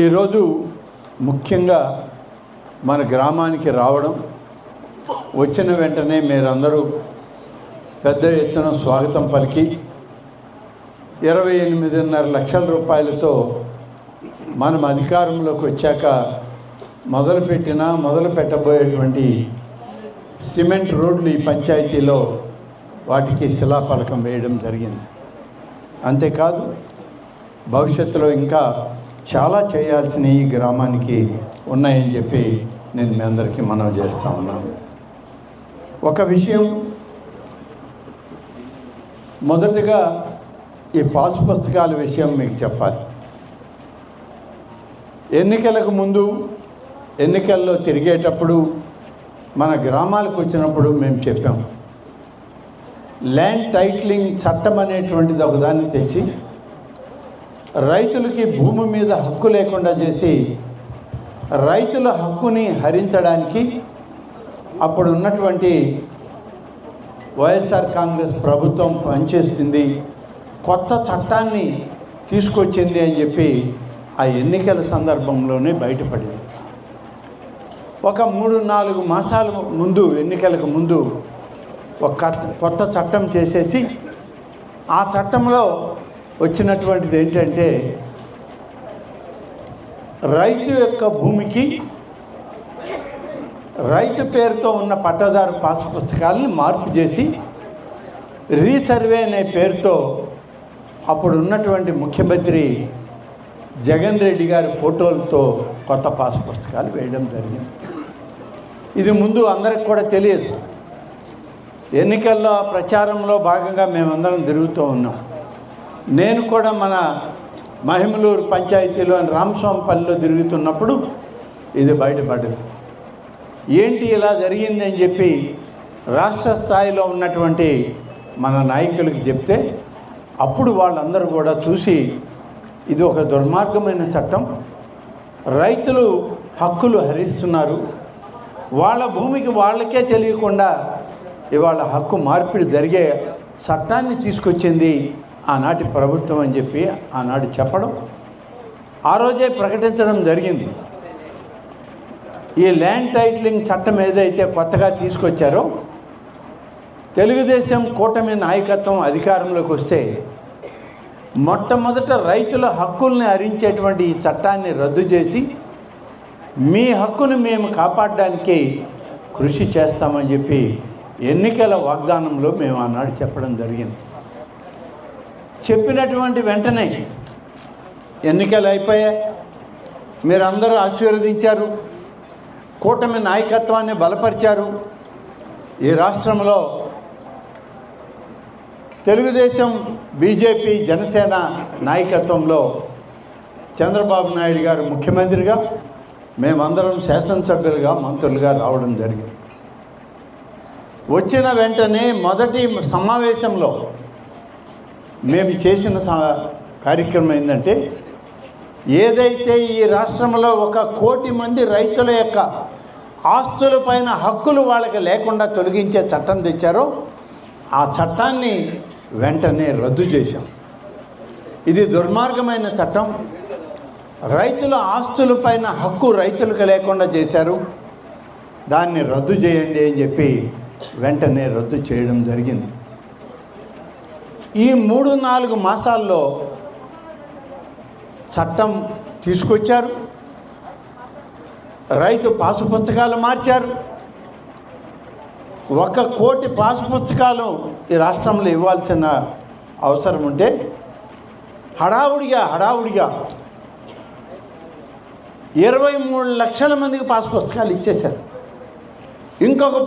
ఈరోజు ముఖ్యంగా మన గ్రామానికి రావడం వచ్చిన వెంటనే మీరందరూ పెద్ద ఎత్తున స్వాగతం పలికి ఇరవై ఎనిమిదిన్నర లక్షల రూపాయలతో మనం అధికారంలోకి వచ్చాక మొదలుపెట్టిన మొదలు పెట్టబోయేటువంటి సిమెంట్ రోడ్లు ఈ పంచాయతీలో వాటికి శిలాఫలకం వేయడం జరిగింది. అంతేకాదు భవిష్యత్తులో ఇంకా చాలా చేయాల్సిన ఈ గ్రామానికి ఉన్నాయని చెప్పి నేను మీ అందరికీ మనవి చేస్తా ఉన్నాను. ఒక విషయం మొదటగా ఈ పాస్ పుస్తకాల విషయం మీకు చెప్పాలి. ఎన్నికలకు ముందు ఎన్నికల్లో తిరిగేటప్పుడు మన గ్రామాలకు వచ్చినప్పుడు మేము చెప్పాం. ల్యాండ్ టైటిలింగ్ చట్టం అనేటువంటిది ఒకదాన్ని తెచ్చి రైతులకి భూమి మీద హక్కు లేకుండా చేసి రైతుల హక్కుని హరించడానికి అప్పుడు ఉన్నటువంటి వైఎస్ఆర్ కాంగ్రెస్ ప్రభుత్వం పనిచేసింది కొత్త చట్టాన్ని తీసుకొచ్చింది అని చెప్పి ఆ ఎన్నికల సందర్భంలోనే బయటపడింది. ఒక మూడు నాలుగు మాసాల ముందు ఎన్నికలకు ముందు ఒక కొత్త చట్టం చేసేసి ఆ చట్టంలో వచ్చినటువంటిది ఏంటంటే రైతు యొక్క భూమికి రైతు పేరుతో ఉన్న పట్టదారు పాస్ పుస్తకాలను మార్పు చేసి రీసర్వే అనే పేరుతో అప్పుడు ఉన్నటువంటి ముఖ్యమంత్రి జగన్ రెడ్డి గారి ఫోటోలతో కొత్త పాస్ పుస్తకాలు వేయడం జరిగింది. ఇది ముందు అందరికి కూడా తెలియదు. ఎన్నికల్లో ప్రచారంలో భాగంగా మేమందరం తిరుగుతూ ఉన్నాం. నేను కూడా మన మహిమలూరు పంచాయతీలోని రామస్వామిపల్లిలో తిరుగుతున్నప్పుడు ఇది బయటపడింది. ఏంటి ఇలా జరిగిందని చెప్పి రాష్ట్ర స్థాయిలో ఉన్నటువంటి మన నాయకులకి చెప్తే అప్పుడు వాళ్ళందరూ కూడా చూసి ఇది ఒక దుర్మార్గమైన చట్టం. రైతులు హక్కులు హరిస్తున్నారు. వాళ్ళ భూమికి వాళ్ళకే తెలియకుండా ఇవాళ హక్కు మార్పిడి జరిగే చట్టాన్ని తీసుకొచ్చింది ఆనాటి ప్రభుత్వం అని చెప్పి ఆనాడు చెప్పడం ఆ రోజే ప్రకటించడం జరిగింది. ఈ ల్యాండ్ టైటిలింగ్ చట్టం ఏదైతే కొత్తగా తీసుకొచ్చారో తెలుగుదేశం కూటమి నాయకత్వం అధికారంలోకి వస్తే మొట్టమొదట రైతుల హక్కుల్ని హరించేటువంటి ఈ చట్టాన్ని రద్దు చేసి మీ హక్కును మేము కాపాడడానికి కృషి చేస్తామని చెప్పి ఎన్నికల వాగ్దానంలో మేము ఆనాడు చెప్పడం జరిగింది. చెప్పినటువంటి వెంటనే ఎన్నికలు అయిపోయాయి. మీరందరూ ఆశీర్వదించారు. కూటమి నాయకత్వాన్ని బలపరిచారు. ఈ రాష్ట్రంలో తెలుగుదేశం బీజేపీ జనసేన నాయకత్వంలో చంద్రబాబు నాయుడు గారు ముఖ్యమంత్రిగా మేమందరం శాసనసభ్యులుగా మంత్రులుగా రావడం జరిగింది. వచ్చిన వెంటనే మొదటి సమావేశంలో మేము చేసిన కార్యక్రమం ఏంటంటే ఏదైతే ఈ రాష్ట్రంలో ఒక కోటి మంది రైతుల యొక్క ఆస్తులపైన హక్కులు వాళ్ళకి లేకుండా తొలగించే చట్టం తెచ్చారో ఆ చట్టాన్ని వెంటనే రద్దు చేశాం. ఇది దుర్మార్గమైన చట్టం. రైతుల ఆస్తులపైన హక్కు రైతులకు లేకుండా చేశారు. దాన్ని రద్దు చేయండి అని చెప్పి వెంటనే రద్దు చేయడం జరిగింది. ఈ మూడు నాలుగు మాసాల్లో చట్టం తీసుకొచ్చారు. రైతు పాసు పుస్తకాలు మార్చారు. ఒక కోటి పాసు పుస్తకాలు ఈ రాష్ట్రంలో ఇవ్వాల్సిన అవసరం ఉంటే హడావుడిగా హడావుడిగా ఇరవై మూడు లక్షల మందికి పాస్ పుస్తకాలు ఇచ్చేశారు. ఇంకొక